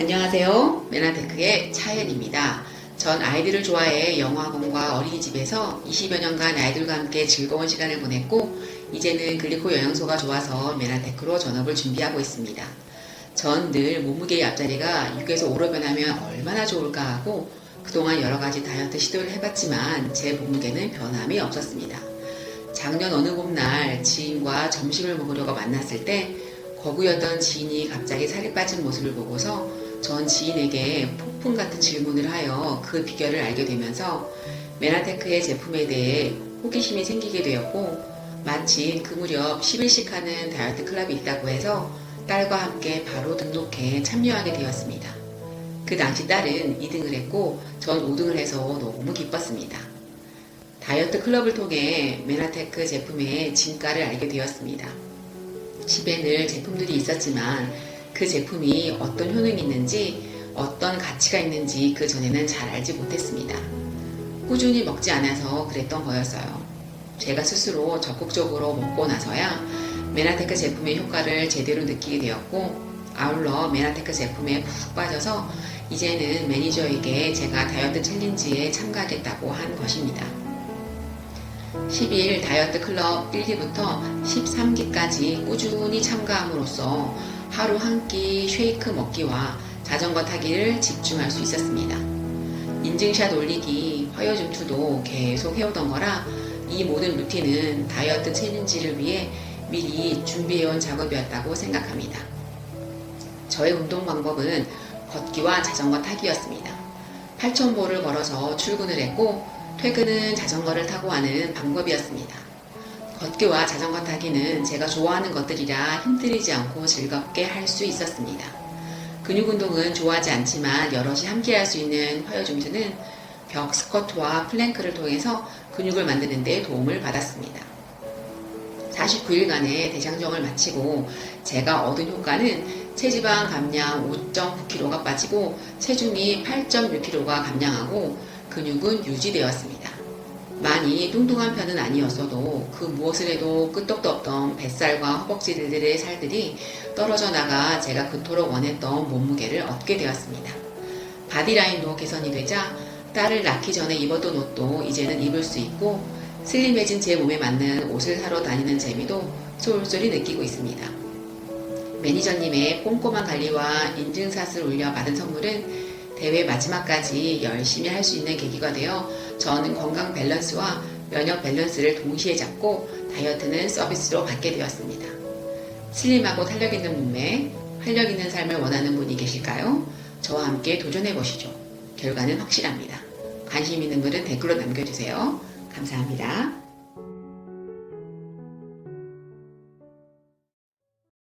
안녕하세요. 메나테크의 차연입니다. 전 아이들을 좋아해 영어학원과 어린이집에서 20여 년간 아이들과 함께 즐거운 시간을 보냈고, 이제는 글리코 영양소가 좋아서 메나테크로 전업을 준비하고 있습니다. 전 늘 몸무게의 앞자리가 6에서 5로 변하면 얼마나 좋을까 하고, 그동안 여러 가지 다이어트 시도를 해봤지만 제 몸무게는 변함이 없었습니다. 작년 어느 봄날 지인과 점심을 먹으려고 만났을 때 거구였던 지인이 갑자기 살이 빠진 모습을 보고서 전 지인에게 폭풍 같은 질문을 하여 그 비결을 알게 되면서 메나테크의 제품에 대해 호기심이 생기게 되었고 마침 그 무렵 10일씩 하는 다이어트 클럽이 있다고 해서 딸과 함께 바로 등록해 참여하게 되었습니다. 그 당시 딸은 2등을 했고 전 5등을 해서 너무 기뻤습니다. 다이어트 클럽을 통해 메나테크 제품의 진가를 알게 되었습니다. 집에 늘 제품들이 있었지만 그 제품이 어떤 효능이 있는지 어떤 가치가 있는지 그 전에는 잘 알지 못했습니다. 꾸준히 먹지 않아서 그랬던 거였어요. 제가 스스로 적극적으로 먹고 나서야 메나테크 제품의 효과를 제대로 느끼게 되었고 아울러 메나테크 제품에 푹 빠져서 이제는 매니저에게 제가 다이어트 챌린지에 참가하겠다고 한 것입니다. 12일 다이어트 클럽 1기부터 13기까지 꾸준히 참가함으로써 하루 한 끼 쉐이크 먹기와 자전거 타기를 집중할 수 있었습니다. 인증샷 올리기, 화요점투도 계속 해오던 거라 이 모든 루틴은 다이어트 챌린지를 위해 미리 준비해온 작업이었다고 생각합니다. 저의 운동 방법은 걷기와 자전거 타기였습니다. 8,000보를 걸어서 출근을 했고 퇴근은 자전거를 타고 하는 방법이었습니다. 걷기와 자전거 타기는 제가 좋아하는 것들이라 힘들이지 않고 즐겁게 할 수 있었습니다. 근육 운동은 좋아하지 않지만 여럿이 함께 할 수 있는 화요중수는 벽 스쿼트와 플랭크를 통해서 근육을 만드는 데 도움을 받았습니다. 49일간의 대장정을 마치고 제가 얻은 효과는 체지방 감량 5.9kg가 빠지고 체중이 8.6kg가 감량하고 근육은 유지되었습니다. 많이 뚱뚱한 편은 아니었어도 그 무엇을 해도 끄떡도 없던 뱃살과 허벅지들의 살들이 떨어져 나가 제가 그토록 원했던 몸무게를 얻게 되었습니다. 바디라인도 개선이 되자 딸을 낳기 전에 입었던 옷도 이제는 입을 수 있고 슬림해진 제 몸에 맞는 옷을 사러 다니는 재미도 쏠쏠히 느끼고 있습니다. 매니저님의 꼼꼼한 관리와 인증샷을 올려 받은 선물은 대회 마지막까지 열심히 할 수 있는 계기가 되어 저는 건강 밸런스와 면역 밸런스를 동시에 잡고 다이어트는 서비스로 받게 되었습니다. 슬림하고 탄력 있는 몸매, 활력 있는 삶을 원하는 분이 계실까요? 저와 함께 도전해 보시죠. 결과는 확실합니다. 관심 있는 분은 댓글로 남겨주세요. 감사합니다.